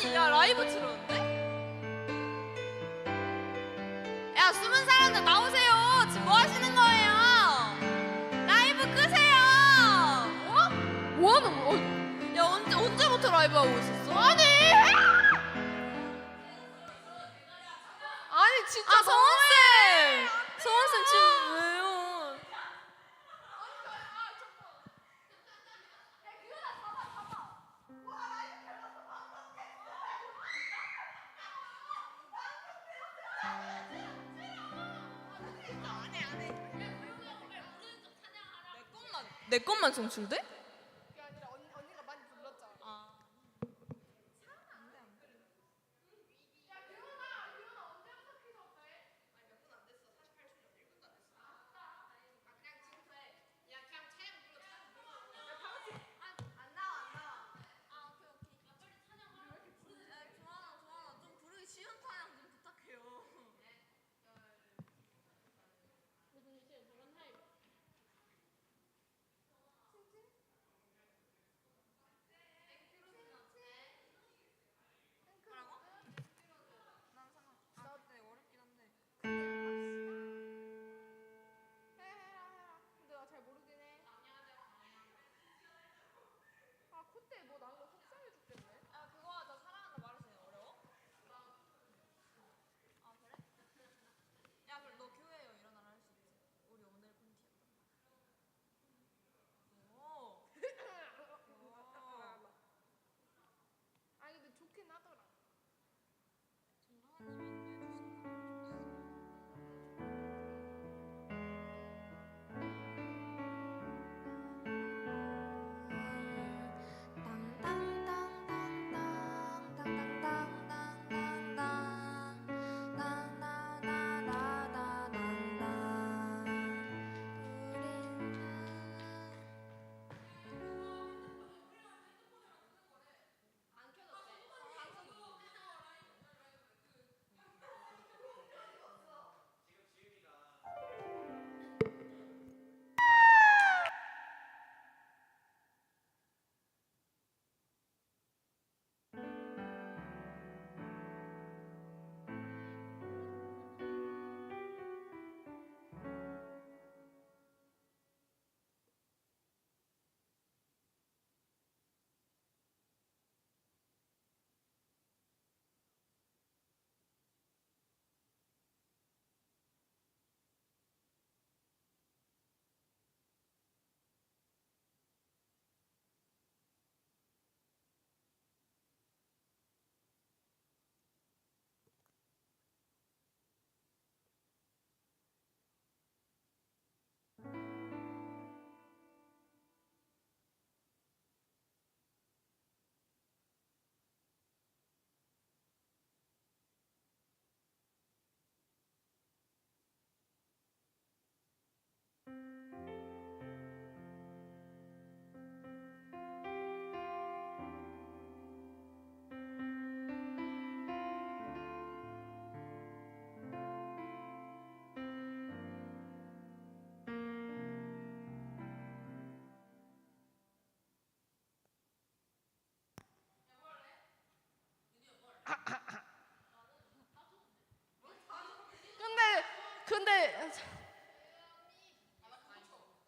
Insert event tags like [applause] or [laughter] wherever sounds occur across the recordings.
아니 야 라이브 틀었는데? 야 숨은 사람들 나오세요 지금 뭐 하시는 거예요? 라이브 끄세요 어? 뭐하는 어? 야 언제, 언제부터 라이브 하고 있었어? 아니 아니 진짜 아, 성원쌤 성원쌤 지금 아. 왜요? 내 것만 송출돼?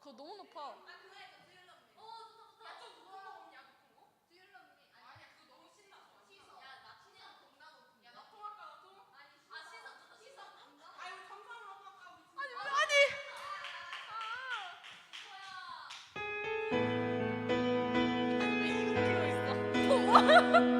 그거 너무 높아. 아니 왜 [laughs]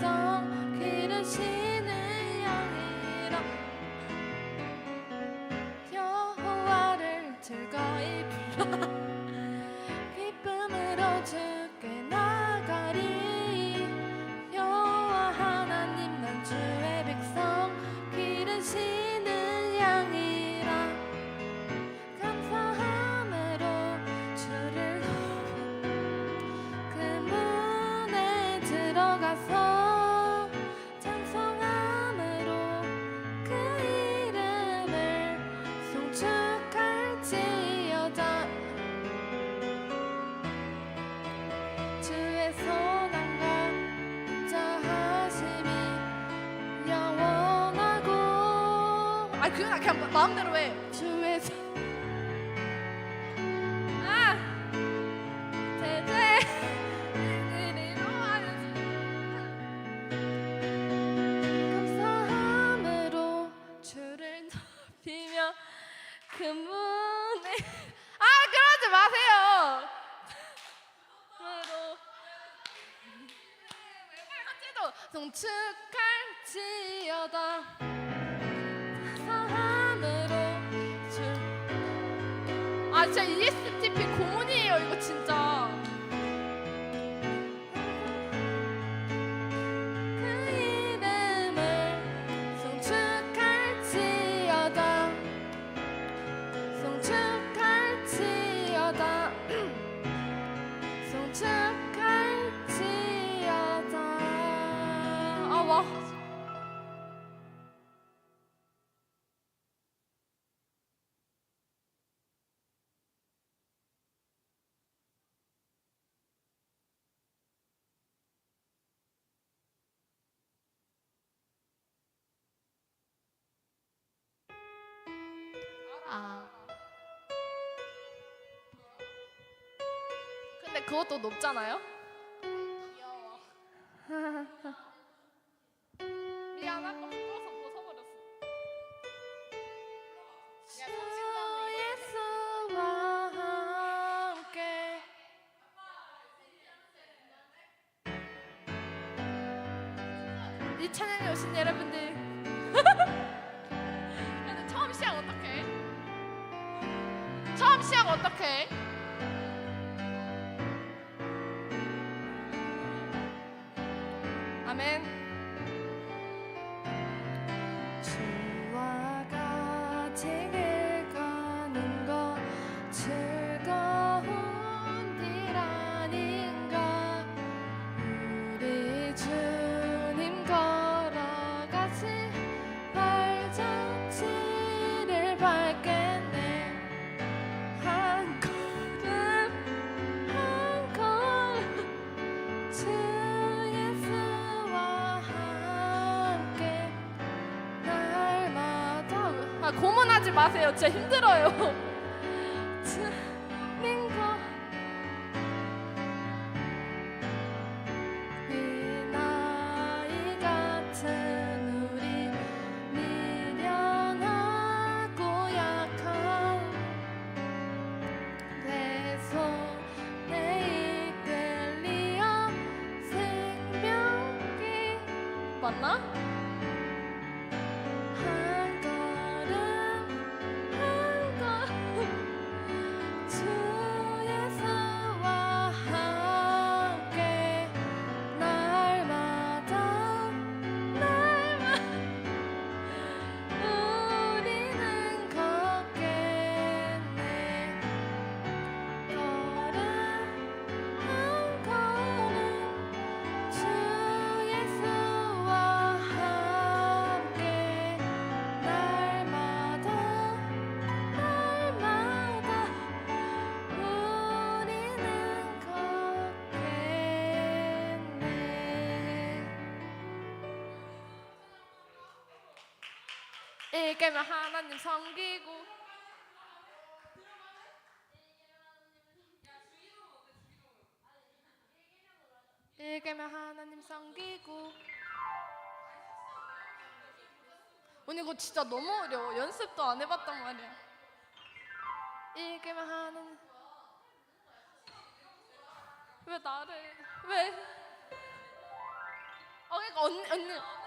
like 아 그냥 그냥 마음대로 해. 주에서 아 제제 이리로 그 감사함으로 주를 높이며 그분. 송축할지어다 사랑으로 줄. 아 진짜 ESTP 고문이에요 이거 진짜. 아. 근데 그것도 높잖아요? [laughs] 이 채널에 오신 여러분들 오케이. 아멘. 고문하지 마세요. 진짜 힘들어요. [laughs] 맞나? 일개면 하나님 섬기고. 일개면 하나님 섬기고. 언니 이거 진짜 너무 어려워. 연습도 안 해봤단 말이야. 일개면 하나님. 왜 나를 왜? 어, 그러니까 언니, 언니.